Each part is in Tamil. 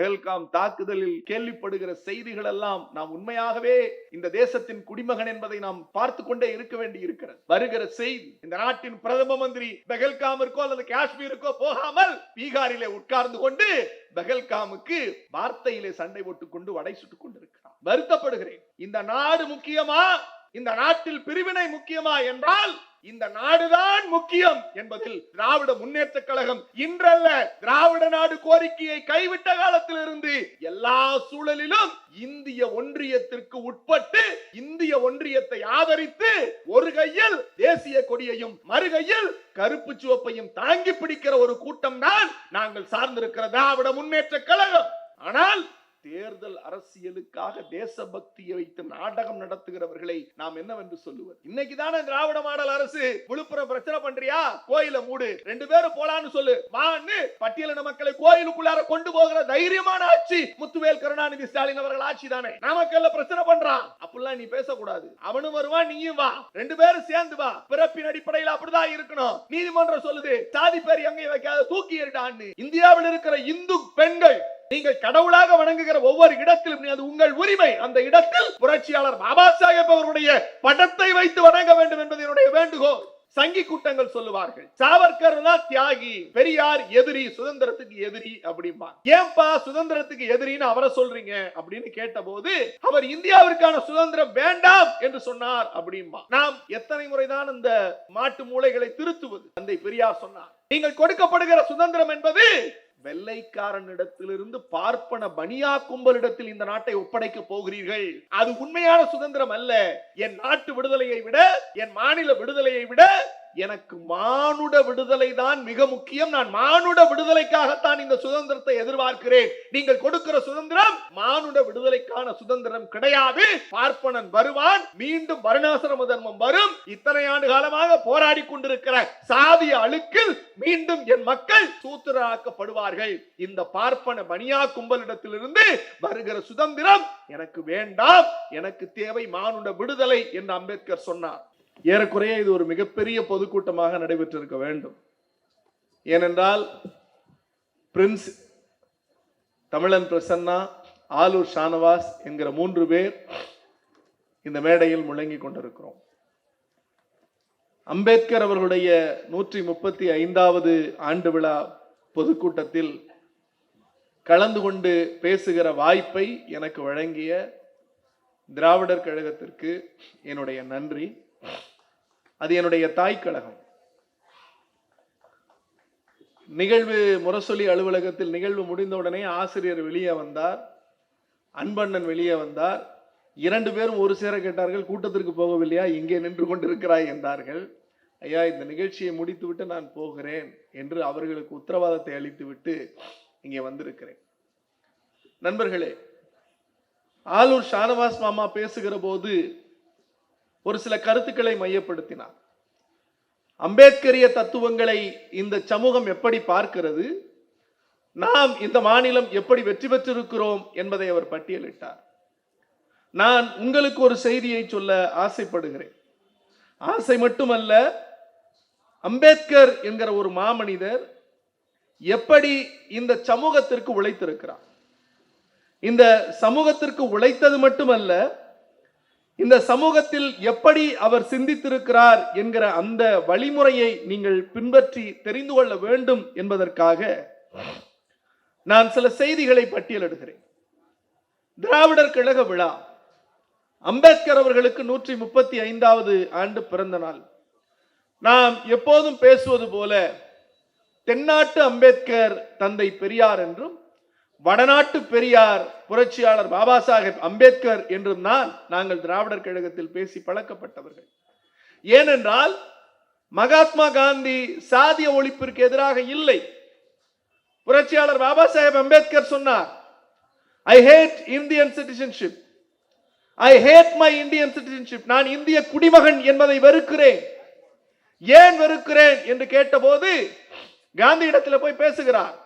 பகல்காம் தாக்குதலில் கேள்விப்படுகிற செய்திகள் எல்லாம் நாம் உண்மையாகவே இந்த தேசத்தின் குடிமகன் என்பதை நாம் பார்த்து கொண்டே இருக்க வேண்டி இருக்கிறது. வருகிற செய்தி இந்த நாட்டின் பிரதம மந்திரி பெகல்காமிற்கோ அல்லது காஷ்மீருக்கோ போகாமல் பீகாரிலே உட்கார்ந்து கொண்டு பெகல்காமுக்கு வார்த்தையிலே சண்டை போட்டுக் கொண்டு வடை சுட்டுக் கொண்டிருக்கிறார் வருத்தப்படுகிறேன். இந்த நாடு முக்கியமா? இந்த நாட்டில் பிரிவினை முக்கியமா என்றால் இந்த நாடுதான் முக்கியம் என்பதில் திராவிட முன்னேற்ற கழகம் இன்றல்ல திராவிட நாடு கோரிக்கையை கைவிட்ட காலத்திலிருந்து எல்லா சூழலிலும் இந்திய ஒன்றியத்திற்கு உட்பட்டு இந்திய ஒன்றியத்தை ஆதரித்து ஒரு கையில் தேசிய கொடியையும் மறுகையில் கருப்பு சிவப்பையும் தாங்கி பிடிக்கிற ஒரு கூட்டம் தான் நாங்கள் சார்ந்திருக்கிற திராவிட முன்னேற்ற கழகம். ஆனால் தேர்தல் அரசியலுக்காக தேசபக்தியை வைத்து நாடகம் நடத்துகிறவர்களை நாம் என்னவென்று சொல்லுவது? இன்னைக்கு தானே திராவிட மாடல் அரசு விழுப்புரம் பிரச்சனை பண்றியா? கோயில மூடு. ரெண்டு பேரும் போலான்னு சொல்லு. வான்னு பட்டியலின மக்களை கோயிலுக்குள்ளார கொண்டு போகிற தைரியமான ஆட்சி முத்துவேல் கருணாநிதி ஸ்டாலின் அவர்கள் ஆட்சி தானே. நாமக்கல்ல பிரச்சனை பண்றான். அப்படிலாம் நீ பேசக்கூடாது. அவனும் வருவான் நீயும் வா. ரெண்டு பேரும் சேர்ந்து வா. பிறப்பின் அடிப்படையில் அப்படிதான் இருக்கணும். நீதிமன்றம் சொல்லுது சாதி பேர் எங்கேயும் வைக்காத தூக்கி எறிடான்னு. இந்தியாவில் இருக்கிற இந்து பெண்கள் நீங்கள் கடவுளாக வணங்குகிற ஒவ்வொரு இடத்திலும் அது உங்கள் உரிமை. அந்த இடத்தில் புரட்சியாளர் பாபா சாஹேப் அவருடைய படத்தை வைத்து வணங்க வேண்டும் என்பது என்னுடைய வேண்டுகோள். சங்கி கூட்டங்கள் சொல்லுவார்கள் சாவர்கர் தான் தியாகி பெரியார் எதிரி சுதந்திரத்துக்கு எதிரி அப்படிம்பா ஏன்பா சுதந்திரத்துக்கு எதிரின்னு அவரை சொல்றீங்க? அப்படின்னு கேட்டபோது அவர் இந்தியாவிற்கான சுதந்திரம் வேண்டாம் என்று சொன்னார் அப்படிம்பா நாம் எத்தனை முறைதான் இந்த மாட்டு மூளைகளை திருத்துவது? தந்தை பெரியார் சொன்னார் நீங்கள் கொடுக்கப்படுகிற சுதந்திரம் என்பது வெள்ளைக்காரனிடத்திலிருந்து பார்ப்பன பனியா கும்பலிடத்தில் இந்த நாட்டை ஒப்படைக்க போகிறீர்கள். அது உண்மையான சுதந்திரம் அல்ல. என் நாட்டு விடுதலையை விட என் மாநில விடுதலையை விட எனக்கு மானுட விடுதலை தான் மிக முக்கியம். நான் மானுட விடுதலைக்காகத்தான் இந்த சுதந்திரத்தை எதிர்பார்க்கிறேன். நீங்கள் கொடுக்கிற சுதந்திரம் மானுட விடுதலைக்கான சுதந்திரம் கிடையாது. பார்ப்பனன் வருவான் மீண்டும் வருணாசிரம தர்மம் வரும். இத்தனை ஆண்டு காலமாக போராடி கொண்டிருக்கிற சாதிய அழுக்கில் மீண்டும் என் மக்கள் சூத்திராக்கப்படுவார்கள் இந்த பார்ப்பன பனியா கும்பலிடத்திலிருந்து வருகிற சுதந்திரம் எனக்கு வேண்டாம். எனக்கு தேவை மானுட விடுதலை என்று அம்பேத்கர் சொன்னார். ஏறக்குறைய இது ஒரு மிகப்பெரிய பொதுக்கூட்டமாக நடைபெற்றிருக்க வேண்டும். ஏனென்றால் பிரின்ஸ் தமிழன் பிரசன்னா ஆலூர் ஷானவாஸ் என்கிற மூன்று பேர் இந்த மேடையில் முழங்கி கொண்டிருக்கிறோம். அம்பேத்கர் அவர்களுடைய நூற்றி முப்பத்தி ஐந்தாவது ஆண்டு விழா பொதுக்கூட்டத்தில் கலந்து கொண்டு பேசுகிற வாய்ப்பை எனக்கு வழங்கிய திராவிடர் கழகத்திற்கு என்னுடைய நன்றி. அது என்னுடைய தாய் கழகம் நிகழ்வு முரசொலி அலுவலகத்தில் நிகழ்வு முடிந்தவுடனே ஆசிரியர் வெளியே வந்தார். அன்பண்ணன் வெளியே வந்தார். இரண்டு பேரும் ஒரு சேர கேட்டார்கள் கூட்டத்திற்கு போகவில்லையா? இங்கே நின்று கொண்டிருக்கிறாய் என்றார்கள். ஐயா இந்த நிகழ்ச்சியை முடித்துவிட்டு நான் போகிறேன் என்று அவர்களுக்கு உத்தரவாதத்தை அளித்துவிட்டு இங்கே வந்திருக்கிறேன். நண்பர்களே ஆலூர் ஷானவாஸ் மாமா பேசுகிற போது ஒரு சில கருத்துக்களை மையப்படுத்தினார். அம்பேத்கரிய தத்துவங்களை இந்த சமூகம் எப்படி பார்க்கிறது? நாம் இந்த மாநிலம் எப்படி வெற்றி பெற்றிருக்கிறோம் என்பதை அவர் பட்டியலிட்டார். நான் உங்களுக்கு ஒரு செய்தியை சொல்ல ஆசைப்படுகிறேன். ஆசை மட்டுமல்ல அம்பேத்கர் என்கிற ஒரு மாமனிதர் எப்படி இந்த சமூகத்திற்கு உழைத்திருக்கிறார்? இந்த சமூகத்திற்கு உழைத்தது மட்டுமல்ல இந்த சமூகத்தில் எப்படி அவர் சிந்தித்திருக்கிறார் என்கிற அந்த வழிமுறையை நீங்கள் பின்பற்றி தெரிந்து கொள்ள வேண்டும் என்பதற்காக நான் சில செய்திகளை பட்டியலிடுகிறேன். திராவிடர் கழக விழா அம்பேத்கர் அவர்களுக்கு நூற்றி முப்பத்தி ஐந்தாவது ஆண்டு பிறந்த நாள். நாம் எப்போதும் பேசுவது போல தென்னாட்டு அம்பேத்கர் தந்தை பெரியார் என்றும் வடநாட்டு பெரியார் புரட்சியாளர் பாபா சாஹேப் அம்பேத்கர் என்றும் தான் நாங்கள் திராவிடர் கழகத்தில் பேசி பழக்கப்பட்டவர்கள். ஏனென்றால் மகாத்மா காந்தி சாதிய ஒழிப்பிற்கு எதிராக இல்லை. புரட்சியாளர் பாபா சாஹேப் அம்பேத்கர் சொன்னார் I hate Indian citizenship I hate my Indian citizenship நான் இந்திய குடிமகன் என்பதை வெறுக்கிறேன். ஏன் வெறுக்கிறேன்? என்று கேட்டபோது காந்தி இடத்துல போய் பேசுகிறார்.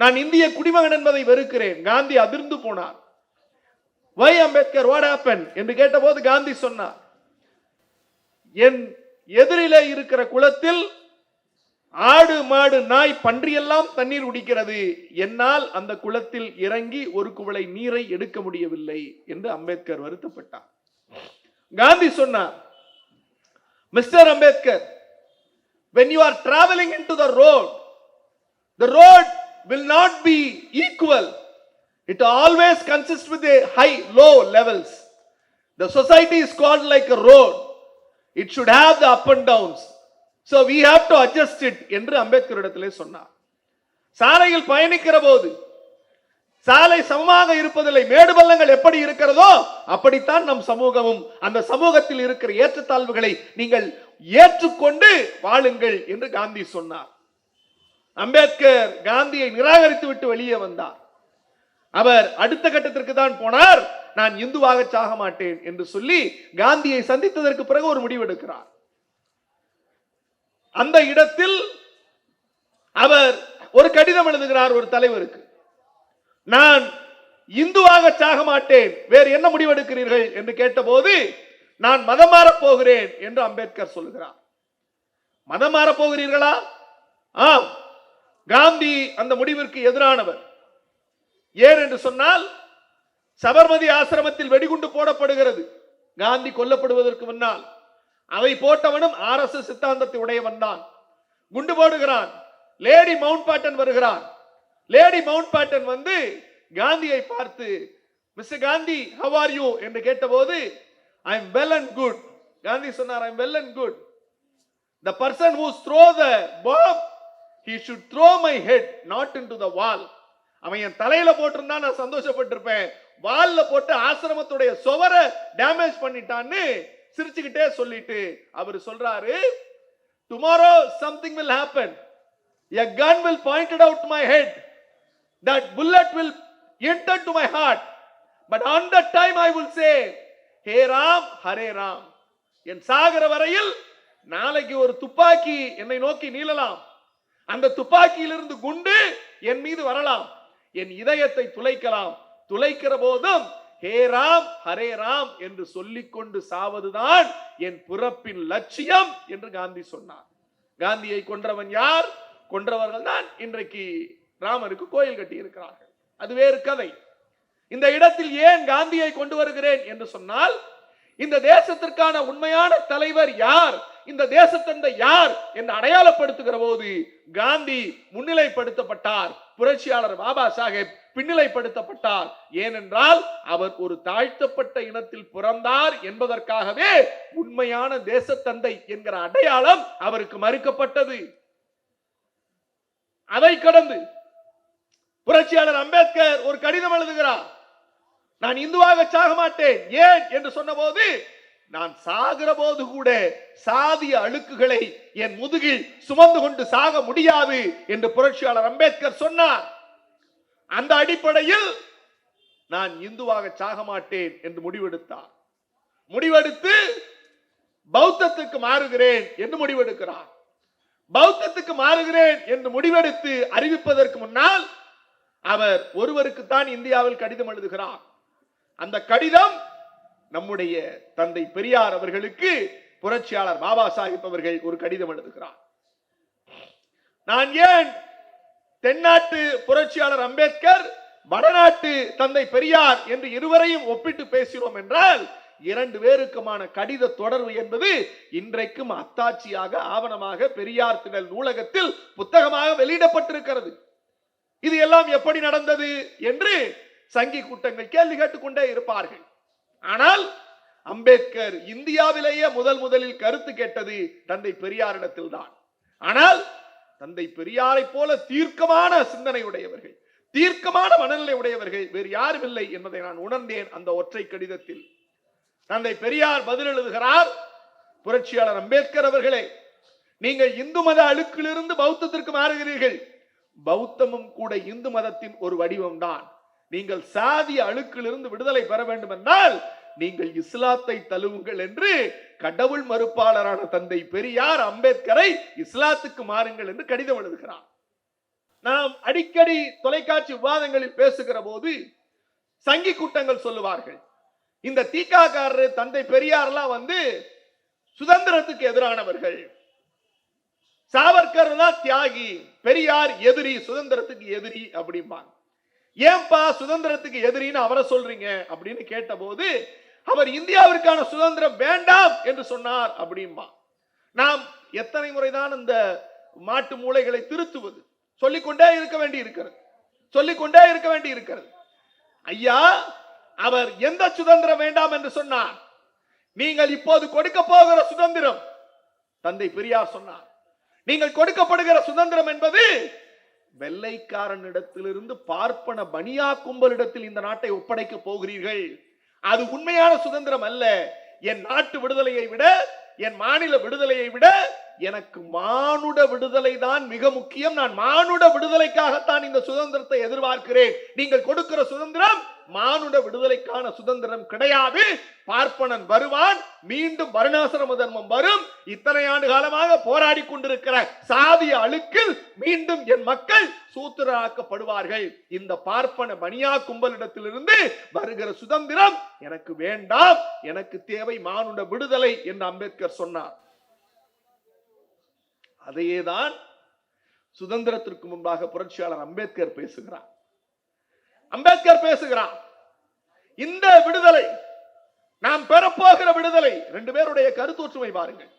நான் இந்திய குடிமகன் என்பதை வெறுக்கிறேன். காந்தி அதிர்ந்து போனார். வை அம்பேத்கர் வாட் ஆப்பன் என்று கேட்டபோது காந்தி சொன்னார். என் எதிரிலே இருக்கிற குளத்தில் ஆடு மாடு நாய் பன்றியெல்லாம் தண்ணீர் குடிக்கிறது. என்னால் அந்த குளத்தில் இறங்கி ஒரு குவளை நீரை எடுக்க முடியவில்லை என்று அம்பேத்கர் வருத்தப்பட்டார். காந்தி சொன்னார் mister Ambedkar when you are traveling into the road the road will not be equal. It always consists with a high low levels. The society is called like a road. It should have the up and downs. So we have to adjust it என்று அம்பேத்கர் இடத்திலே சொன்னார். சாலையில் பயணிக்கிற போது சாலை சமமாக இருப்பதில்லை மேடு பள்ளங்கள் எப்படி இருக்கிறதோ அப்படித்தான் நம் சமூகமும் அந்த சமூகத்தில் இருக்கிற ஏற்றத்தாழ்வுகளை நீங்கள் ஏற்றுக்கொண்டு வாழுங்கள் என்று காந்தி சொன்னார். அம்பேத்கர் காந்தியை நிராகரித்து விட்டு வெளியே வந்தார். அவர் அடுத்த கட்டத்திற்கு தான் போனார். நான் இந்துவாக சாக மாட்டேன் என்று சொல்லி காந்தியை சந்தித்ததற்கு பிறகு ஒரு முடிவெடுக்கிறார். அந்த இடத்தில் அவர் ஒரு கடிதம் எழுதுகிறார் ஒரு தலைவருக்கு. நான் இந்துவாக சாக மாட்டேன் வேறு என்ன முடிவெடுக்கிறீர்கள் என்று கேட்டபோது நான் மதம் மாறப் போகிறேன் என்று அம்பேத்கர் சொல்லுகிறார் மதம் மாறப் போகிறீர்களா? ஆம். காந்தி அந்த முடிவிற்கு எதிரானவர். ஏன் என்று சொன்னால் சபர்மதி ஆசிரமத்தில் வெடிகுண்டு போடப்படுகிறது. காந்தி கொல்லப்படுவதற்கு முன்னால் அதை போட்டவனும் ஆர் எஸ் சித்தாந்தத்தை உடையவன் தான். குண்டு போடுகிறான். லேடி மவுண்ட் பேட்டன் வருகிறான். லேடி மவுண்ட் பேட்டன் வந்து காந்தியை பார்த்து mister Gandhi how are you என்று கேட்டபோது I am well and good Gandhi சொன்னார் I am well and good the person who throw the pop he should throw my head not into the wall அவன் என் தலையில போட்டிருந்தா நான் சந்தோஷப்பட்டிருப்பேன். வால்ல போட்டு ஆசிரமத்துடைய சுவரை டேமேஜ் பண்ணிட்டான்னு சிரிச்சுக்கிட்டே சொல்லிட்டு அவர் சொல்றாரு tomorrow something will happen a gun will pointed out my head that bullet will enter to my heart but on the time I will say hey Ram Hare Ram என் சாகர வரையில் நாளைக்கு ஒரு துப்பாக்கி என்னை நோக்கி நீளலாம். அந்த துப்பாக்கியிலிருந்து குண்டு என் மீது வரலாம். என் இதயத்தை துளைக்கலாம். துளைக்கிற போதும் ஹே ராம் ஹரே ராம் என்று சொல்லிக்கொண்டு சாவதுதான் என் பிறப்பின் லட்சியம் என்று காந்தி சொன்னார். காந்தியை கொன்றவன் யார்? கொன்றவர்கள் தான் இன்றைக்கு ராமருக்கு கோயில் கட்டி இருக்கிறார்கள் அது வேறு கதை. இந்த இடத்தில் ஏன் காந்தியை கொண்டு வருகிறேன் என்று சொன்னால் இந்த தேசத்திற்கான உண்மையான தலைவர் யார்? இந்த தேசத்தந்தை யார் என்று அடையாளப்படுத்துகிற போது காந்தி முன்னிலைப்படுத்தப்பட்டார். புரட்சியாளர் பாபா சாஹேப் பின்னிலைப்படுத்தப்பட்டார். ஏனென்றால் அவர் ஒரு தாழ்த்தப்பட்ட இனத்தில் பிறந்தார் என்பதற்காகவே உண்மையான தேசத்தந்தை என்கிற அடையாளம் அவருக்கு மறுக்கப்பட்டது. அதை கடந்து புரட்சியாளர் அம்பேத்கர் ஒரு கடிதம் எழுதுகிறார். நான் இந்துவாக சாக மாட்டேன். ஏன்? என்று சொன்னபோது நான் சாகிற போது கூட சாதிய அழுக்குகளை என் முதுகில் சுமந்து கொண்டு சாக முடியாது என்று புரட்சியாளர் அம்பேத்கர் சொன்னார். அந்த அடிப்படையில் நான் இந்துவாக சாக மாட்டேன் என்று முடிவெடுத்தார். முடிவெடுத்து பௌத்தத்துக்கு மாறுகிறேன் என்று முடிவெடுக்கிறார். பௌத்தத்துக்கு மாறுகிறேன் என்று முடிவெடுத்து அறிவிப்பதற்கு முன்னால் அவர் ஒருவருக்குத்தான் இந்தியாவில் கடிதம் எழுதுகிறார். அந்த கடிதம் நம்முடைய தந்தை பெரியார் அவர்களுக்கு புரட்சியாளர் பாபா சாஹிப் அவர்கள் ஒரு கடிதம் எழுதுகிறார். நான் ஏன் தென்னாட்டு புரட்சியாளர் அம்பேத்கர் வடநாட்டு தந்தை பெரியார் என்று இருவரையும் ஒப்பிட்டு பேசினோம் என்றால் இரண்டு பேருக்குமான கடித தொடர்பு என்பது இன்றைக்கும் அத்தாட்சியாக ஆவணமாக பெரியார் திடல் நூலகத்தில் புத்தகமாக வெளியிடப்பட்டிருக்கிறது. இது எல்லாம் எப்படி நடந்தது என்று சங்கி கூட்டங்கள் கேள்வி கேட்டுக்கொண்டே இருப்பார்கள். ஆனால் அம்பேத்கர் இந்தியாவிலேயே முதல் முதலில் கருத்து கேட்டது தந்தை பெரியாரிடத்தில் தான். ஆனால் தந்தை பெரியாரை போல தீர்க்கமான சிந்தனை உடையவர்கள் தீர்க்கமான மனநிலை உடையவர்கள் வேறு யாரும் இல்லை என்பதை நான் உணர்ந்தேன் அந்த ஒற்றை கடிதத்தில். தந்தை பெரியார் பதில் எழுதுகிறார் புரட்சியாளர் அம்பேத்கர் அவர்களே நீங்கள் இந்து மத அழுக்கிலிருந்து பௌத்தத்திற்கு மாறுகிறீர்கள். பௌத்தமும் கூட இந்து மதத்தின் ஒரு வடிவம்தான். நீங்கள் சாதிய அழுக்கிலிருந்து விடுதலை பெற வேண்டும் என்றால் நீங்கள் இஸ்லாத்தை தழுவுங்கள் என்று கடவுள் மறுப்பாளரான தந்தை பெரியார் அம்பேத்கரை இஸ்லாத்துக்கு மாறுங்கள் என்று கடிதம் எழுதுகிறார். நாம் அடிக்கடி தொலைக்காட்சி விவாதங்களில் பேசுகிற போது சங்கி கூட்டங்கள் சொல்லுவார்கள். இந்த தீக்காக்காரர் தந்தை பெரியார்லாம் வந்து சுதந்திரத்துக்கு எதிரானவர்கள். சாவர்கர் தான் தியாகி பெரியார் எதிரி சுதந்திரத்துக்கு எதிரி அப்படிம்பாங்க. ஏன்பா சுதந்திரத்துக்கு எதிரின்னு அவரை சொல்றீங்க அப்படின்னு கேட்டபோது அவர் இந்தியாவிற்கான சுதந்திரம் வேண்டாம் என்று சொன்னார் அப்படின்பா நாம் எத்தனை முறைதான் இந்த மாட்டு மூளைகளை திருத்துவது? சொல்லிக்கொண்டே இருக்க வேண்டி இருக்கிறது சொல்லிக்கொண்டே இருக்க வேண்டி இருக்கிறது ஐயா அவர் எந்த சுதந்திரம் வேண்டாம் என்று சொன்னார்? நீங்கள் இப்போது கொடுக்க போகிற சுதந்திரம் தந்தை பெரியார் சொன்னார். நீங்கள் கொடுக்கப்படுகிற சுதந்திரம் என்பது வெள்ளைக்காரனிடத்திலிருந்து பார்ப்பன பனியா கும்பலிடத்தில் இந்த நாட்டை ஒப்படைக்க போகிறீர்கள். அது உண்மையான சுதந்திரம் அல்ல. என் நாட்டு விடுதலையை விட என் மாநில விடுதலையை விட எனக்கு மானுட விடுதலை தான் மிக முக்கியம். நான் மானுட விடுதலைக்காகத்தான் இந்த சுதந்திரத்தை எதிர்பார்க்கிறேன். நீங்கள் கொடுக்கிற சுதந்திரம் மானுட விடுதலைக்கான சுதந்திரம் கிடையாது. பார்ப்பனன் வருவான் மீண்டும் வருணாசிரம தர்மம் வரும். இத்தனை ஆண்டு காலமாக போராடி கொண்டிருக்கிற சாதிய அழுக்கில் மீண்டும் என் மக்கள் சூத்திராக்கப்படுவார்கள் இந்த பார்ப்பன பனியா கும்பலிடத்திலிருந்து வருகிற சுதந்திரம் எனக்கு வேண்டாம். எனக்கு தேவை மானுட விடுதலை என்று அம்பேத்கர் சொன்னார். அதையே தான் சுதந்திரத்திற்கு முன்பாக புரட்சியாளர் அம்பேத்கர் பேசுகிறார். அம்பேத்கர் பேசுகிறார் இந்த விடுதலை நாம் பெறப்போகிற விடுதலை ரெண்டு பேருடைய கருத்தொற்றுமை பாருங்கள்.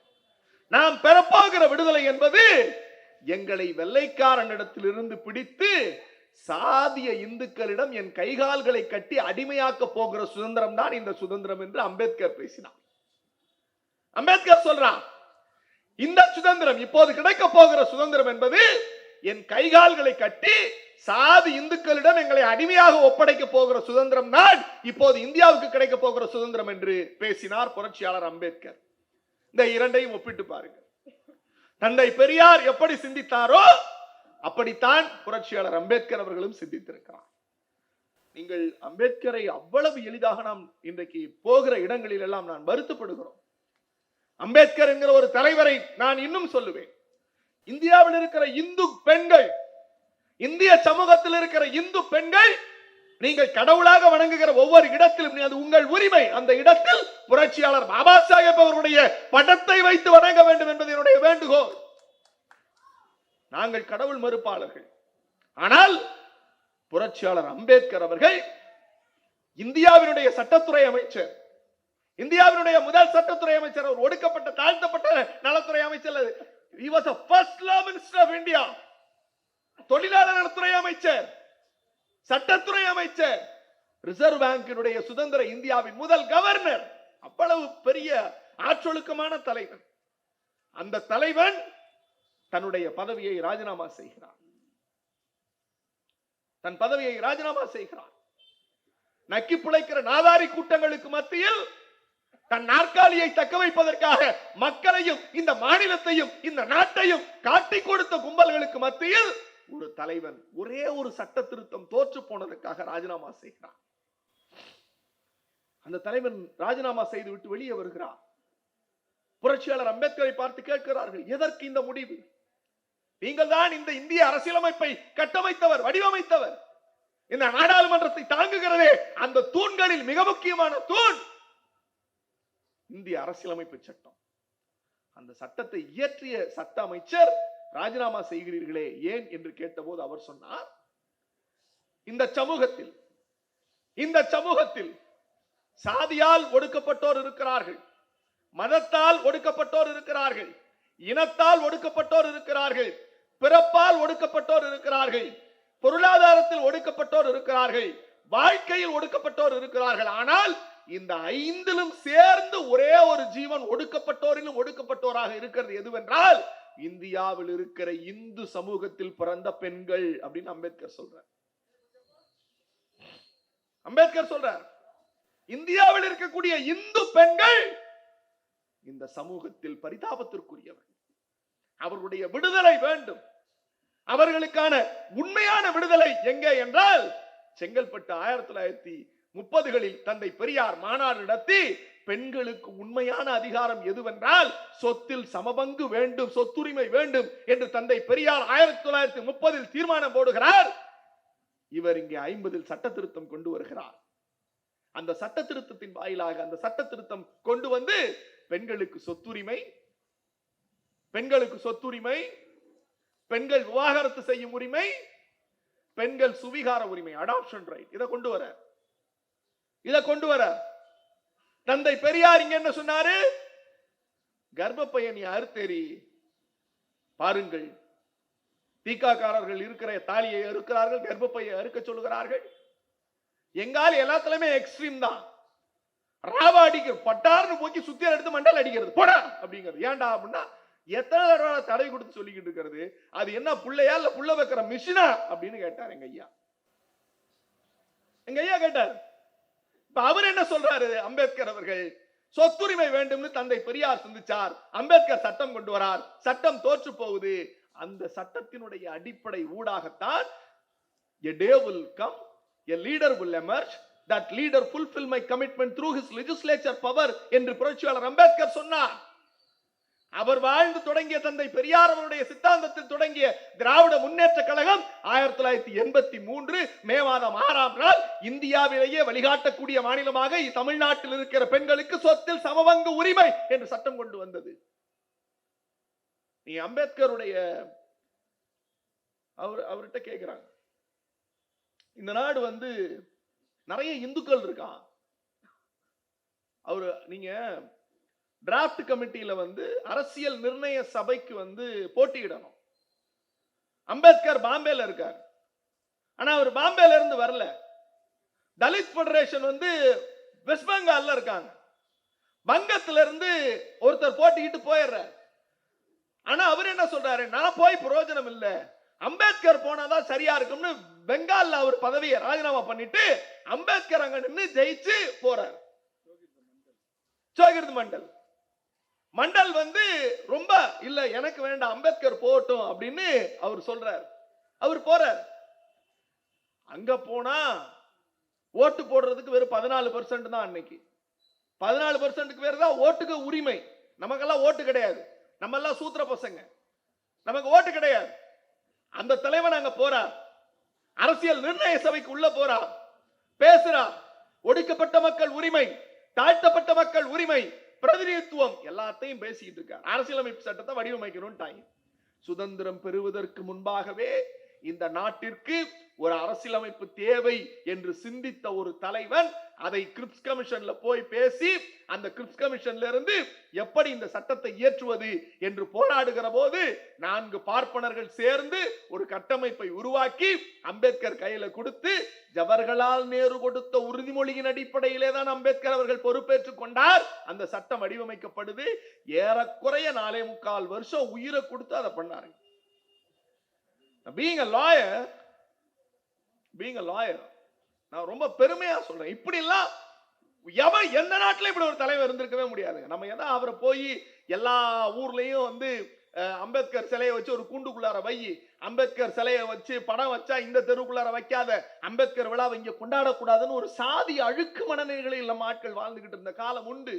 நாம் பெறப்போகிற விடுதலை என்பது எங்களை வெள்ளைக்காரனிடத்திலிருந்து பிடித்து சாதிய இந்துக்களிடம் என் கைகால்களை கட்டி அடிமையாக்க போகிற சுதந்திரம் தான் இந்த சுதந்திரம் என்று அம்பேத்கர் பேசினார். அம்பேத்கர் சொல்றான் இந்த சுதந்திரம் இப்போது கிடைக்க போகிற சுதந்திரம் என்பது என் கைகால்களை கட்டி சாதி இந்துக்களிடம் எங்களை அடிமையாக ஒப்படைக்க போகிற சுதந்திரம் தான் இப்போது இந்தியாவுக்கு கிடைக்க போகிற சுதந்திரம் என்று பேசினார் புரட்சியாளர் அம்பேத்கர். இந்த இரண்டையும் ஒப்பிட்டு பாருங்க தந்தை பெரியார் எப்படி சிந்தித்தாரோ அப்படித்தான் புரட்சியாளர் அம்பேத்கர் அவர்களும் சிந்தித்திருக்கிறார். நீங்கள் அம்பேத்கரை அவ்வளவு எளிதாக நாம் இன்றைக்கு போகிற இடங்களில் எல்லாம் நான் வருத்தப்படுகிறோம். அம்பேத்கர் என்கிற ஒரு தலைவரை நான் இன்னும் சொல்லுவேன். இந்தியாவில் இருக்கிற இந்து பெண்கள் இந்திய சமூகத்தில் இருக்கிற இந்து பெண்கள் நீங்கள் கடவுளாக வணங்குகிற ஒவ்வொரு இடத்திலும் அது உங்கள் உரிமை. அந்த இடத்தில் புரட்சியாளர் பாபா சாஹேப் அவருடைய படத்தை வைத்து வணங்க வேண்டும் என்பது என்னுடைய வேண்டுகோள். நாங்கள் கடவுள் மறுப்பாளர்கள். ஆனால் புரட்சியாளர் அம்பேத்கர் அவர்கள் இந்தியாவினுடைய சட்டத்துறை அமைச்சர். இந்தியாவினுடைய முதல் சட்டத்துறை அமைச்சர் அவர் ஒடுக்கப்பட்ட தாழ்த்தப்பட்ட நலத்துறை அமைச்சர் he was the first law minister of India. தொழிலாளர் நலத்துறை அமைச்சர் சட்டத்துறை அமைச்சர் ரிசர்வ் பேங்கினுடைய சுதந்திர இந்தியாவின் முதல் கவர்னர் அவ்வளவு பெரிய ஆற்றொழுக்கமான தலைவன். அந்த தலைவன் தன்னுடைய பதவியை ராஜினாமா செய்கிறார் தன் பதவியை ராஜினாமா செய்கிறார் நக்கி பிழைக்கிற நாதாரி கூட்டங்களுக்கு மத்தியில் தன் நாற்காலியை தக்க வைப்பதற்காக மக்களையும் இந்த மாநிலத்தையும் இந்த நாட்டையும் காட்டிக் கொடுத்த கும்பல்களுக்கு மத்தியில் ஒரு தலைவன் ஒரே ஒரு சட்ட திருத்தம் தோற்று போனதற்காக ராஜினாமா செய்கிறான். அந்த தலைவன் ராஜினாமா செய்து விட்டு வெளியே வருகிறார் புரட்சியாளர் அம்பேத்கரை பார்த்து கேட்கிறார்கள் எதற்கு இந்த முடிவு? நீங்கள் தான் இந்த இந்திய அரசியலமைப்பை கட்டமைத்தவர் வடிவமைத்தவர். இந்த நாடாளுமன்றத்தை தாங்குகிறதே அந்த தூண்களில் மிக முக்கியமான தூண். இந்திய அரசியலமைப்பு சட்டம். அந்த சட்டத்தை இயற்றிய சட்ட அமைச்சர் ராஜினாமா செய்கிறீர்களே ஏன் என்று கேட்டபோது அவர் சொன்னார் இந்த சமூகத்தில் இந்த சமூகத்தில் சாதியால் ஒடுக்கப்பட்டோர் இருக்கிறார்கள் மதத்தால் ஒடுக்கப்பட்டோர் இருக்கிறார்கள் இனத்தால் ஒடுக்கப்பட்டோர் இருக்கிறார்கள் பிறப்பால் ஒடுக்கப்பட்டோர் இருக்கிறார்கள் பொருளாதாரத்தில் ஒடுக்கப்பட்டோர் இருக்கிறார்கள் வாழ்க்கையில் ஒடுக்கப்பட்டோர் இருக்கிறார்கள். ஆனால் இந்த ஐந்திலும் சேர்ந்து ஒரே ஒரு ஜீவன் ஒடுக்கப்பட்டோரிலும் ஒடுக்கப்பட்டோராக இருக்கிறது எதுவென்றால் இந்தியாவில் இருக்கிற இந்து சமூகத்தில் பிறந்த பெண்கள் அப்படின்னு அம்பேத்கர் சொல்றார். அம்பேத்கர் சொல்றார் இந்தியாவில் இருக்கக்கூடிய இந்து பெண்கள் இந்த சமூகத்தில் பரிதாபத்திற்குரியவர் அவர்களுடைய விடுதலை வேண்டும். அவர்களுக்கான உண்மையான விடுதலை எங்கே என்றால் செங்கல்பட்டு ஆயிரத்தி தொள்ளாயிரத்தி முப்பதுகளில் தந்தை பெரியார் மாநாடு நடத்தி பெண்களுக்கு உண்மையான அதிகாரம் எதுவென்றால் சொத்தில் சமபங்கு வேண்டும் சொத்துரிமை வேண்டும் என்று தந்தை பெரியார் ஆயிரத்தி தொள்ளாயிரத்தி முப்பதில் தீர்மானம் போடுகிறார். இவர் இங்கே ஐம்பதில் சட்ட திருத்தம் கொண்டு வருகிறார். அந்த சட்ட திருத்தத்தின் வாயிலாக அந்த சட்ட திருத்தம் கொண்டு வந்து பெண்களுக்கு சொத்துரிமை பெண்களுக்கு சொத்துரிமை பெண்கள் விவாகரத்து செய்யும் உரிமை பெண்கள் சுவிகார உரிமை அடாப்ஷன் ரைட் இதை கொண்டு வர. இதை கொண்டு வர. தந்தை பெரியார் இங்க என்ன சொன்னாரு? கர்ப்பப்பையன் தெரி பாருங்கள். தீக்காக்காரர்கள் இருக்கிற தாலியை அறுக்கிறார்கள் கர்ப்பப்பையை அறுக்க சொல்லுகிறார்கள். எங்கால எல்லாத்துலயுமே எக்ஸ்ட்ரீம் தான். ராவா அடிக்கிற பட்டார்னு போக்கி சுத்தியல் எடுத்து மண்டல் அடிக்கிறது. போடா! அப்படிங்கிறது. ஏன்டா அப்படின்னா எத்தனை தடவை தடை கொடுத்து சொல்லிக்கிட்டு இருக்கிறது? அது என்ன புள்ளையா இல்ல புள்ள வைக்கிற மிஷினா அப்படின்னு கேட்டார் எங்க ஐயா. எங்க ஐயா கேட்டார் இப்ப அவர் என்ன சொல்றாரு அம்பேத்கர் அவர்கள்? சொத்துரிமை வேண்டும்னு தந்தை பெரியார் சிந்திச்சார். அம்பேத்கர் சட்டம் கொண்டு வரார். சட்டம் தோற்று போகுது. அந்த சட்டத்தினுடைய அடிப்படை ஊடாகத்தான் a day will come leader leader will emerge. That leader fulfill my commitment through என்று புரட்சியாளர் அம்பேத்கர் சொன்னார். அவர் வாழ்ந்து தொடங்கிய தந்தை பெரியார் அவருடைய சித்தாந்தத்தில் தொடங்கிய திராவிட முன்னேற்ற கழகம் ஆயிரத்தி தொள்ளாயிரத்தி எண்பத்தி மூன்று மே மாதம் ஆறாம் நாள் இந்தியாவிலேயே வழிகாட்டக்கூடிய மாநிலமாக தமிழ்நாட்டில் இருக்கிற பெண்களுக்கு சொத்தில் சமபங்கு உரிமை என்று சட்டம் கொண்டு வந்தது. நீ அம்பேத்கருடைய அவர் அவர்கிட்ட கேட்கிறாங்க இந்த நாடு வந்து நிறைய இந்துக்கள் இருக்கான். அவரு நீங்க டிராஃப்ட் கமிட்டியில வந்து அரசியல் நிர்ணய சபைக்கு வந்து போட்டியிடணும். அம்பேத்கர் பாம்பேல இருக்கார். ஆனா அவர் பாம்பேல இருந்து வரல. தலித் ஃபெடரேஷன் வந்து வெஸ்ட் பெங்கால்ல இருக்காங்க. வங்கத்துல இருந்து ஒருத்தர் போட்டிக்கிட்டு போயிடுறார். ஆனா அவர் என்ன சொல்றாரு? நான் போய் பிரயோஜனம் இல்லை. அம்பேத்கர் போனாதான் சரியா இருக்கும்னு பெங்கால்ல அவர் பதவியை ராஜினாமா பண்ணிட்டு அம்பேத்கர் அங்க நின்று ஜெயிச்சு போறார். சோகிருத் மண்டல். மண்டல் வந்து ரொம்ப இல்ல எனக்கு வேண்டாம் அம்பேத்கர் போகட்டும் அப்படின்னு அவர் சொல்றார். அவர் போறார். அங்க போனா ஓட்டு போடுறதுக்கு வெறும் பதினாலு பர்சன்ட் தான் அன்னைக்கு. பதினாலு பர்சன்ட்டுக்கு பேர் தான் ஓட்டுக்கு உரிமை. நமக்கெல்லாம் ஓட்டு கிடையாது. நம்ம எல்லாம் சூத்திர பசங்க. நமக்கு ஓட்டு கிடையாது. அந்த தலைவன் அங்க போறார். அரசியல் நிர்ணய சபைக்கு உள்ள போறார். பேசுறா ஒடுக்கப்பட்ட மக்கள் உரிமை தாழ்த்தப்பட்ட மக்கள் உரிமை பிரதிநிதித்துவம் எல்லாத்தையும் பேசிக்கிட்டு இருக்கார். அரசியலமைப்பு சட்டத்தை வடிவமைக்கணும் சுதந்திரம் பெறுவதற்கு முன்பாகவே இந்த நாட்டிற்கு ஒரு அரசியலமைப்பு தேவை என்று சிந்தித்த ஒரு தலைவன் அதை கிரிப்ஸ் கமிஷன்ல போய் பேசி அந்த கிரிப்ஸ் கமிஷன்ல இருந்து எப்படி இந்த சட்டத்தை இயற்றுவது என்று போராடுகிற போது நான்கு பார்ப்பனர்கள் சேர்ந்து ஒரு கட்டமைப்பை உருவாக்கி அம்பேத்கர் கையில கொடுத்து ஜவஹர்லால் நேரு கொடுத்த உறுதிமொழியின் அடிப்படையிலே தான் அம்பேத்கர் அவர்கள் பொறுப்பேற்றுக் கொண்டார். அந்த சட்டம் வடிவமைக்கப்படுது. ஏறக்குறைய நாலே முக்கால் வருஷம் உயிரை கொடுத்து அதை பண்ணாருங்க. Being a lawyer being a lawyer நான் ரொம்ப பெருமையா சொல்றேன். இப்படி எல்லாம் எவன் எந்த நாட்டில் இப்படி ஒரு தலைவர் இருந்திருக்கவே முடியாதுங்க நம்ம ஏன்னா அவரை போய் எல்லா ஊர்லயும் வந்து அஹ், அம்பேத்கர் சிலையை வச்சு ஒரு கூண்டுக்குள்ளார வை. அம்பேத்கர் சிலையை வச்சு படம் வச்சா இந்த தெருவுக்குள்ளார வைக்காத. அம்பேத்கர் விழாவை இங்க கொண்டாடக்கூடாதுன்னு ஒரு சாதி அழுக்கு மனநிலைகளில் நம்ம ஆட்கள் வாழ்ந்துகிட்டு இருந்த காலம் உண்டு.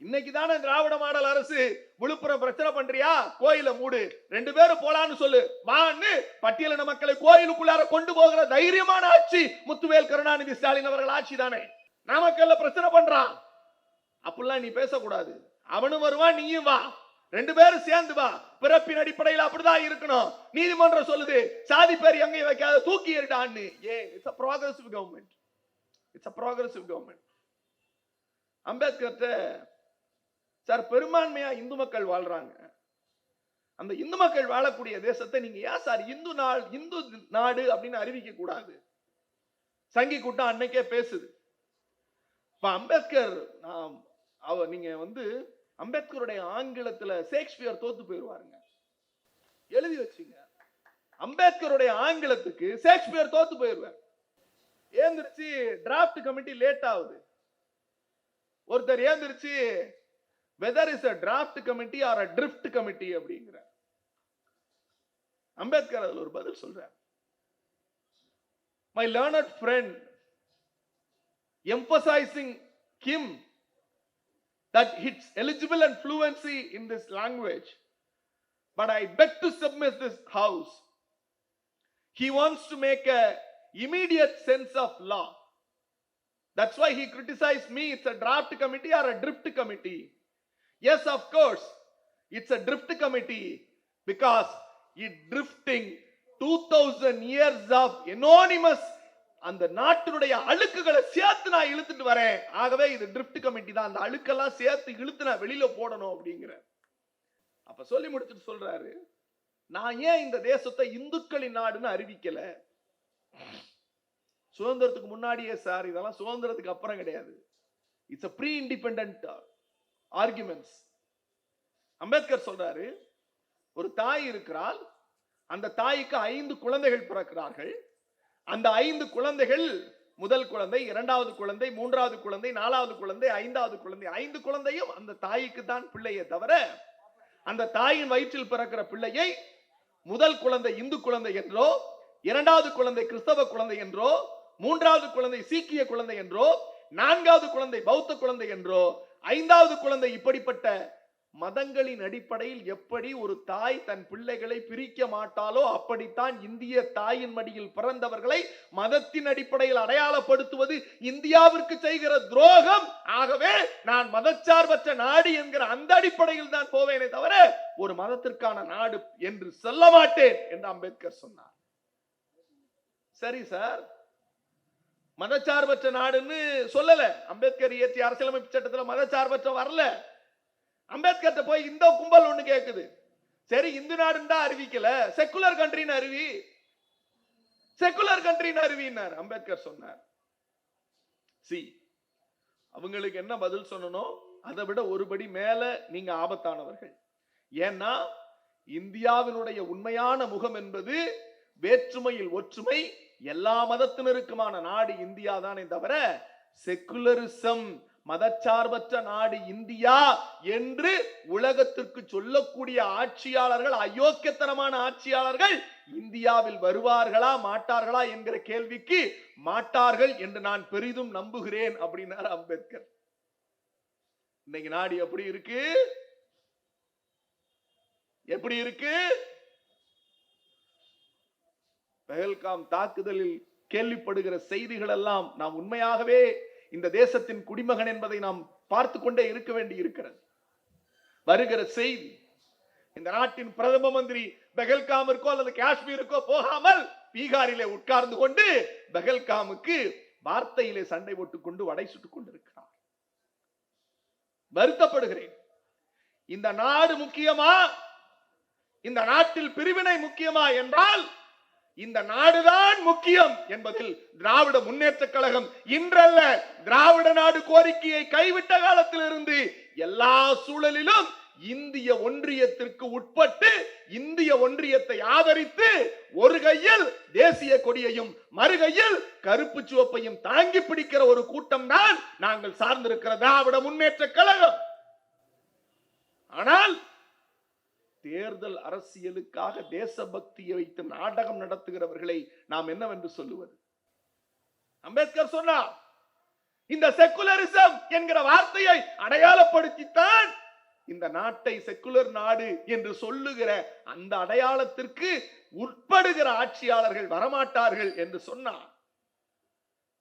இன்னைக்கு தானே திராவிட மாடல் அரசு விழுப்புரம் பிரச்சனை பண்றியா? கோயில மூடு. ரெண்டு பேரும் போலான்னு சொல்லு. வான்னு பட்டியலின மக்களை கோயிலுக்குள்ளார கொண்டு போகிற தைரியமான ஆட்சி முத்துவேல் கருணாநிதி ஸ்டாலின் அவர்கள் ஆட்சி தானே. நாமக்கல்ல பிரச்சனை பண்றான். அப்படிலாம் நீ பேசக்கூடாது. அவனும் வருவான் நீயும் வா. ரெண்டு பேரும் சேர்ந்து வா. பிறப்பின் அடிப்படையில் அப்படிதான் இருக்கணும். நீதிமன்றம் சொல்லுது சாதி பேர் எங்கேயும் வைக்காத தூக்கி எறிடான்னு. ஏன் it's a progressive government it's a progressive government அம்பேத்கர்கிட்ட sir பெரும்பான்மையா இந்து மக்கள் வாழ்றாங்க. அந்த இந்து மக்கள் வாழக்கூடிய தேசத்தை நீங்க ஏன் சார் இந்து நாள் இந்து நாடு அப்படின்னு அறிவிக்க கூடாது? சங்கி கூட்டம் அன்னைக்கே பேசுது. இப்ப அம்பேத்கர் நான் அவ நீங்க வந்து அம்பேத்கருடைய ஆங்கிலத்துல ஷேக்ஸ்பியர் தோத்து போயிருவாருங்க. எழுதி வச்சுங்க. அம்பேத்கருடைய ஆங்கிலத்துக்கு ஷேக்ஸ்பியர் தோத்து போயிருவார். ஏந்திரிச்சு டிராப்ட் கமிட்டி லேட் ஆகுது. ஒருத்தர் ஏந்திரிச்சு whether is a draft committee or a drift committee அப்படிங்கிற அம்பேத்கர் அதுல ஒரு பதில் சொல்றார் my learned friend emphasizing him that it's eligible and fluency in this language. But I beg to submit this house. He wants to make a immediate sense of law. That's why he criticized me. It's a draft committee or a drift committee. Yes, of course. It's a drift committee because it drifting two thousand years of anonymous அந்த நாட்டினுடைய அழுக்குகளை சேர்த்து நான் இழுத்துட்டு வரேன். ஆகவே இது ட்ரிஃப்ட் கமிட்டி தான். அந்த அழுக்கெல்லாம் சேர்த்து இழுத்து நான் வெளியில போடணும் அப்படிங்கிற. அப்ப சொல்லி முடிச்சுட்டு சொல்றாரு. நான் ஏன் இந்த தேசத்தை இந்துக்களின் நாடுன்னு அறிவிக்கல? சுதந்திரத்துக்கு முன்னாடியே சார் இதெல்லாம் சுதந்திரத்துக்கு அப்புறம் கிடையாது. It's a pre independent arguments Ambedkar சொல்றாரு ஒரு தாய் இருக்கிறாள் அந்த தாய்க்கு ஐந்து குழந்தைகள் பிறக்கிறார்கள். அந்த ஐந்து குழந்தைகள் முதல் குழந்தை இரண்டாவது குழந்தை மூன்றாவது குழந்தை நாலாவது குழந்தை ஐந்தாவது குழந்தை ஐந்து குழந்தையும் அந்த தாய்க்கு தான் பிள்ளையே தவிர அந்த தாயின் வயிற்றில் பிறக்கிற பிள்ளையை முதல் குழந்தை இந்து குழந்தை என்றோ இரண்டாவது குழந்தை கிறிஸ்தவ குழந்தை என்றோ மூன்றாவது குழந்தை சீக்கிய குழந்தை என்றோ நான்காவது குழந்தை பௌத்த குழந்தை என்றோ ஐந்தாவது குழந்தை இப்படிப்பட்ட மதங்களின் அடிப்படையில் எப்படி ஒரு தாய் தன் பிள்ளைகளை பிரிக்க மாட்டாலோ அப்படித்தான் இந்திய தாயின் மடியில் பிறந்தவர்களை மதத்தின் அடிப்படையில் அடையாளப்படுத்துவது இந்தியாவிற்கு செய்கிற துரோகம். ஆகவே நான் மதச்சார்பற்ற நாடு என்கிற அந்த அடிப்படையில் தான் போவேனே தவிர ஒரு மதத்திற்கான நாடு என்று சொல்ல மாட்டேன் என்று அம்பேத்கர் சொன்னார். சரி சார். மதச்சார்பற்ற நாடுன்னு சொல்லல. அம்பேத்கர் இயற்றிய அரசியலமைப்பு சட்டத்துல மதச்சார்பற்ற வரல. அம்பேத்கர்ட்ட போய் இந்த கும்பல் ஒண்ணு கேக்குது. சரி இந்து நாடுன்னு தான் அறிவிக்கல. செக்குலர் கண்ட்ரின்னு அறிவி. செக்குலர் கண்ட்ரின்னு அறிவினார். அம்பேத்கர் சொன்னார். சி அவங்களுக்கு என்ன பதில் சொல்லணும்? அதை விட ஒருபடி மேல நீங்க ஆபத்தானவர்கள். ஏன்னா இந்தியாவினுடைய உண்மையான முகம் என்பது வேற்றுமையில் ஒற்றுமை எல்லா மதத்தினருக்குமான நாடு இந்தியா தானே தவிர செக்குலரிசம் மதச்சார்பற்ற நாடு இந்தியா என்று உலகத்திற்கு சொல்லக்கூடிய ஆட்சியாளர்கள் அயோக்கியத்தனமான ஆட்சியாளர்கள் இந்தியாவில் வருவார்களா மாட்டார்களா என்கிற கேள்விக்கு மாட்டார்கள் என்று நான் பெரிதும் நம்புகிறேன் அப்படின்னார் அம்பேத்கர். இன்னைக்கு நாடு எப்படி இருக்கு? எப்படி இருக்கு? பெஹல்காம் தாக்குதலில் கேள்விப்படுகிற செய்திகள் எல்லாம் நாம் உண்மையாகவே இந்த தேசத்தின் குடிமகன் என்பதை நாம் பார்த்து கொண்டே இருக்க வேண்டி இருக்கிறது. வருகிற செய்தி இந்த நாட்டின் பிரதம மந்திரி பெகல்காமிற்கோ அல்லது காஷ்மீருக்கோ போகாமல் பீகாரிலே உட்கார்ந்து கொண்டு பெகல்காமுக்கு வார்த்தையிலே சண்டை போட்டுக் கொண்டு வடை சுட்டுக் கொண்டிருக்கிறார். வருத்தப்படுகிறேன். இந்த நாடு முக்கியமா? இந்த நாட்டில் பிரிவினை முக்கியமா என்றால் இந்த நாடுதான் முக்கியம் என்பதில் திராவிட முன்னேற்ற கழகம் இன்றல்ல. திராவிட நாடு கோரிக்கையை கைவிட்ட காலத்திலிருந்து எல்லா சூழலிலும் இந்திய ஒன்றியத்திற்கு உட்பட்டு இந்திய ஒன்றியத்தை ஆதரித்து ஒரு கையில் தேசிய கொடியையும் மறுகையில் கருப்பு சிவப்பையும் தாங்கி பிடிக்கிற ஒரு கூட்டம் தான் நாங்கள் சார்ந்திருக்கிற திராவிட முன்னேற்ற கழகம். ஆனால் தேர்தல் அரசியலுக்காக தேசபக்தியை வைத்து நாடகம் நடத்துகிறவர்களை நாம் என்னவென்று சொல்லுவது? அம்பேத்கர் சொன்னார் இந்த செக்குலரிசம் என்கிற வார்த்தையை அடையாளப்படுத்தித்தான் இந்த நாட்டை செக்குலர் நாடு என்று சொல்லுகிற அந்த அடையாளத்திற்கு உட்படுகிற ஆட்சியாளர்கள் வரமாட்டார்கள் என்று சொன்னார்.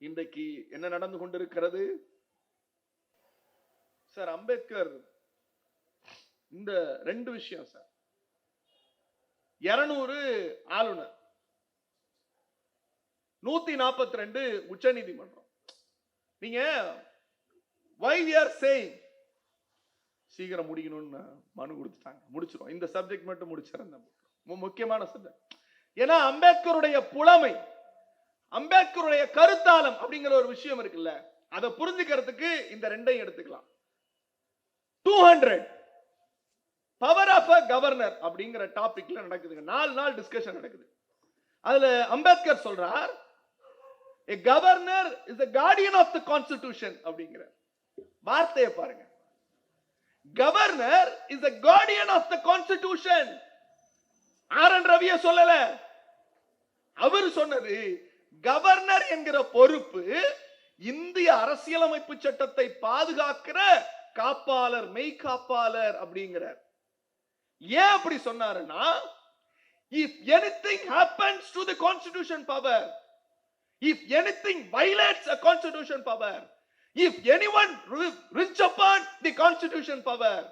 இன்றைக்கு என்ன நடந்து கொண்டிருக்கிறது? சார் அம்பேத்கர் இந்த ரெண்டு விஷயம் சார். இருநூறு ஆளுநர். நூத்தி நாற்பத்தி ரெண்டு உச்ச நீதிமன்றம் நீங்க வை ஆர் சேயிங் சீக்கிரம் முடிக்கணும்னு மனு கொடுத்துட்டாங்க. முடிச்சிரும் இந்த சப்ஜெக்ட் மட்டும் முடிச்சிருந்தேன் முக்கியமான சப்ஜெக்ட் ஏன்னா அம்பேத்கருடைய புலமை அம்பேத்கருடைய கருத்தாலம் அப்படிங்கிற ஒரு விஷயம் இருக்குல்ல அதை புரிஞ்சுக்கிறதுக்கு இந்த ரெண்டையும் எடுத்துக்கலாம். Two hundred power of a governor அப்படிங்கிற டாபிக்ல நடக்குதுங்க. நாலு நாள் டிஸ்கஷன் நடக்குது. அதுல அம்பேத்கர் சொல்றார் a governor is the guardian of the constitution அப்படிங்கிற வார்த்தையை பாருங்க. Governor is the guardian of the constitution R. N. ரவிய சொல்லல. அவர் சொன்னது கவர்னர் என்கிற பொறுப்பு இந்திய அரசியலமைப்பு சட்டத்தை பாதுகாக்கிற காப்பாளர் மெய்காப்பாளர் அப்படிங்கிறார். ஏன் அப்படி சொன்னாருன்னா if anything happens to the constitution power if anything violates a constitution power if anyone reach upon the constitution power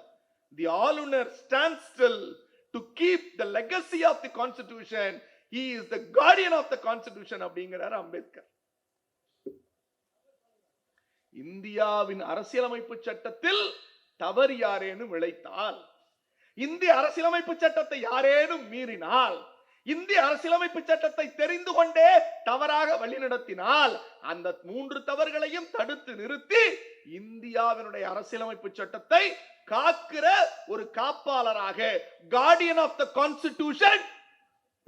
the ஆளுநர் stand still to keep the legacy of the constitution he is the guardian of the constitution அப்படிங்கிறார் அம்பேத்கர். இந்தியாவின் அரசியலமைப்பு சட்டத்தில் தவறு யாரேனும் விளைத்தால் இந்திய அரசியலமைப்பு சட்டத்தை யாரேனும் மீறினால் இந்திய அரசியலமைப்பு சட்டத்தை தெரிந்து கொண்டே தவறாக வழிநடத்தினால் அந்த மூன்று தவறுகளையும் தடுத்து நிறுத்தி இந்தியாவினுடைய அரசியலமைப்பு சட்டத்தை காக்கிற ஒரு காப்பாளராக guardian of the constitution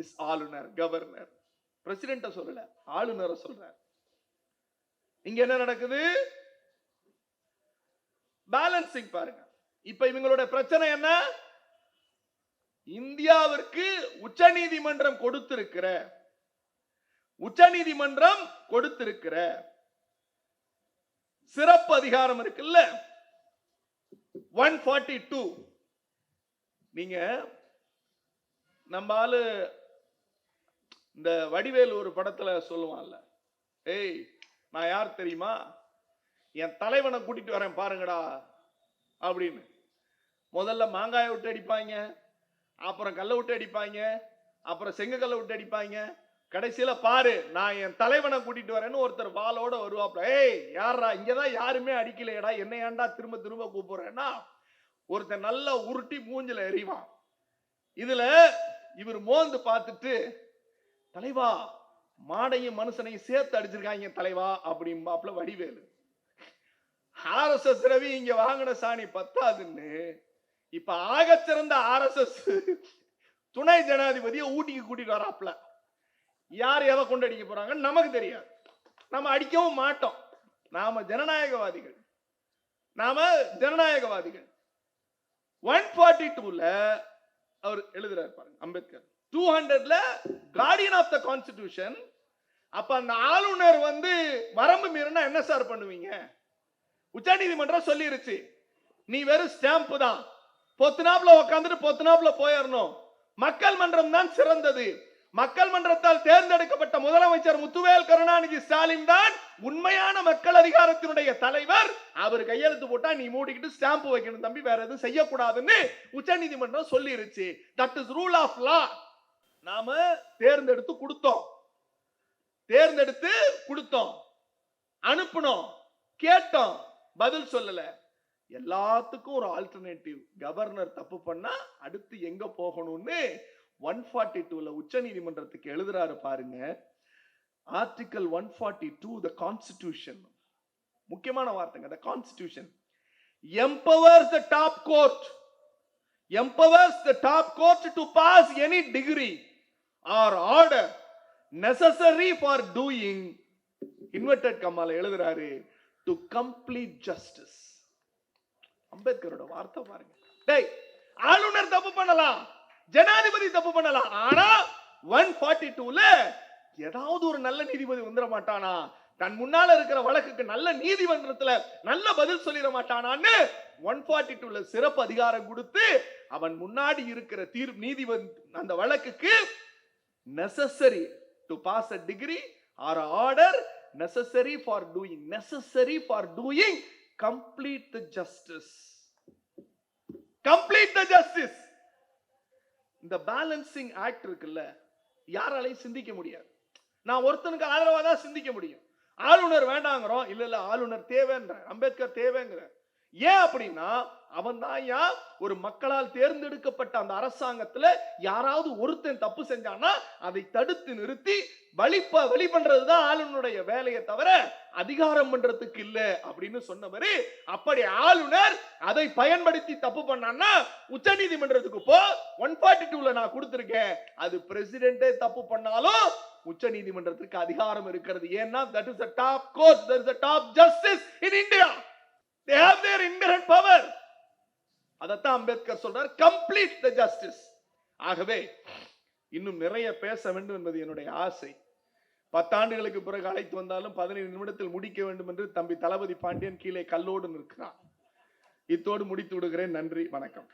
is ஆளுநர் கவர்னர் பிரசிடென்ட சொல்லல ஆளுநரை சொல்றார். இங்க என்ன நடக்குது? பேலன்சிங் பாருங்க. இப்ப இவங்களோட பிரச்சனை என்ன? இந்தியாவிற்கு உச்சநீதிமன்றம் கொடுத்திருக்கிற உச்சநீதிமன்றம் கொடுத்திருக்கிற சிறப்பு அதிகாரம் இருக்குல்ல? ஒன் ஃபார்ட்டி டூ நீங்க நம்ம ஆளு இந்த வடிவேல் ஒரு படத்துல சொல்லுவான்ல ஏய் நான் யார் தெரியுமா? என் தலைவனை கூட்டிட்டு வரேன் பாருங்கடா அப்படின்னு. முதல்ல மாங்காயை விட்டு அடிப்பாங்க. அப்புறம் கல்லை விட்டு அடிப்பாங்க. அப்புறம் செங்க கல்லை விட்டு அடிப்பாங்க. கடைசியில பாரு நான் என் தலைவனை கூட்டிட்டு வரேன்னு ஒருத்தர் வாளோட வருவாப்ல ஏய் யாரா இங்கதான் யாருமே அடிக்கலையடா. என்ன ஏன்டா திரும்ப திரும்ப கூப்பிடுறேன்னா ஒருத்தன் நல்லா உருட்டி மூஞ்சில எறிவான். இதுல இவர் மோந்து பார்த்துட்டு தலைவா மாடையும் மனுஷனையும் சேர்த்து அடிச்சிருக்காங்க தலைவா அப்படிம்பாப்ல வடிவேலு. ஆர்எஸ்எஸ் ரவி இங்க வாங்கின சாணி பத்தாதுன்னு இப்ப ஆகச்சிறந்த எஸ் துணை ஜனாதிபதியை ஊட்டிக்கு கூட்டிட்டு வராப்ல. யார் எதை கொண்டு அடிக்க போறாங்கன்னு நமக்கு தெரியாது. நம்ம அடிக்கவும் மாட்டோம். நாம ஜனநாயகவாதிகள். நாம ஜனநாயகவாதிகள். ஒன் ஃபார்ட்டி டூல அவர் எழுதுறாரு பாருங்க அம்பேத்கர். டூ ஹண்ட்ரட்ல கார்டியன் ஆஃப் த கான்ஸ்டிடியூஷன் அப்ப அந்த ஆளுநர் வந்து வரம்பு மீறினா என்ன சார் பண்ணுவீங்க? உச்சநீதிமன்றம் சொல்லிருச்சு நீ வெறும் ஸ்டாம்ப் தான். பொத்துனாப்ல உட்காந்துட்டு பொத்துனாப்ல போயிடணும் மக்கள் மன்றம் தான் சிறந்தது. மக்கள் மன்றத்தால் தேர்ந்தெடுக்கப்பட்ட முதலமைச்சர் முத்துவேல் கருணாநிதி ஸ்டாலின் தான் உண்மையான மக்கள் அதிகாரத்தினுடைய தலைவர். அவர் கையெழுத்து போட்டா நீ மூடிக்கிட்டு ஸ்டாம்ப் வைக்கணும் தம்பி வேற எதுவும் செய்யக்கூடாதுன்னு உச்சநீதிமன்றம் சொல்லிருச்சு. That is rule of law நாம தேர்ந்தெடுத்து கொடுத்தோம். தேர்ந்தெடுத்து கொடுத்தோம். அனுப்பணும் கேட்டோம். பதில் சொல்லலை. எல்லாத்துக்கும் ஒரு ஆல்டர்னேட்டிவ் கவர்னர் தப்பு பண்ணா அடுத்து எங்க போகணும்னு ஒன் ஃபார்ட்டி டூல உச்ச நீதிமன்றத்துக்கு எழுதுறாரு பாருங்க. Article one forty two the constitution முக்கியமான வார்த்தைங்க the constitution empowers the top court. empowers the top court to pass any degree or order necessary for doing inverted கம்மால எழுதுறாரு டு கம்ப்ளீட் ஜஸ்டிஸ் அம்பேத்கரோட வார்த்தை பாருங்க. டேய் ஆளுநர் தப்பு பண்ணலாம் ஜனாதிபதி தப்பு பண்ணலாம் ஆனா ஒன் ஃபார்ட்டி டூல ஏதாவது ஒரு நல்ல நீதிபதி வந்துட மாட்டானா? தன் முன்னால இருக்கிற வழக்குக்கு நல்ல நீதிமன்றத்துல நல்ல பதில் சொல்லிட மாட்டானான்னு ஒன் ஃபார்ட்டி டூல சிறப்பு அதிகாரம் கொடுத்து அவன் முன்னாடி இருக்கிற தீர் நீதிபதி அந்த வழக்குக்கு necessary to pass a decree or order necessary for doing necessary for doing complete the justice. Complete the justice. இந்த பேலன்சிங் ஆக்ட் இருக்குல்ல யாராலையும் சிந்திக்க முடியாது. நான் ஒருத்தனுக்கு ஆதரவாக தான் சிந்திக்க முடியும். ஆளுநர் வேண்டாங்கிறோம் இல்ல இல்ல ஆளுநர் தேவைன்ற அம்பேத்கர் தேவைங்கிற ஏன் அப்படின்னா அவன் தான் ஒரு மக்களால் தேர்ந்தெடுக்கப்பட்ட அந்த அரசாங்கத்துல யாராவது ஒருத்தன் தப்பு செஞ்சானா அதை தடுத்து நிறுத்தி வழிப்ப வழி பண்றதுதான் ஆளுநருடைய வேலையை தவிர அதிகாரம் பண்றதுக்கு இல்ல அப்படின்னு சொன்னவரு அப்படி ஆளுநர் அதை பயன்படுத்தி தப்பு பண்ணான்னா உச்ச நீதிமன்றத்துக்கு போ. ஒன் ஃபார்ட்டி டூல நான் கொடுத்துருக்கேன். அது பிரசிடென்டே தப்பு பண்ணாலும் உச்ச நீதிமன்றத்துக்கு அதிகாரம் இருக்கிறது. ஏன்னா that is top court that is top justice in India they have their inherent power அதைத்தான் அம்பேத்கர் சொல்றார் கம்ப்ளீட் த ஜஸ்டிஸ் ஆகவே இன்னும் நிறைய பேச வேண்டும் என்பது என்னுடைய ஆசை. பத்தாண்டுகளுக்கு பிறகு அழைத்து வந்தாலும் பதினைந்து நிமிடத்தில் முடிக்க வேண்டும் என்று தம்பி தளபதி பாண்டியன் கீழே கல்லோடு நிற்கிறான். இத்தோடு முடித்து விடுகிறேன். நன்றி வணக்கம்.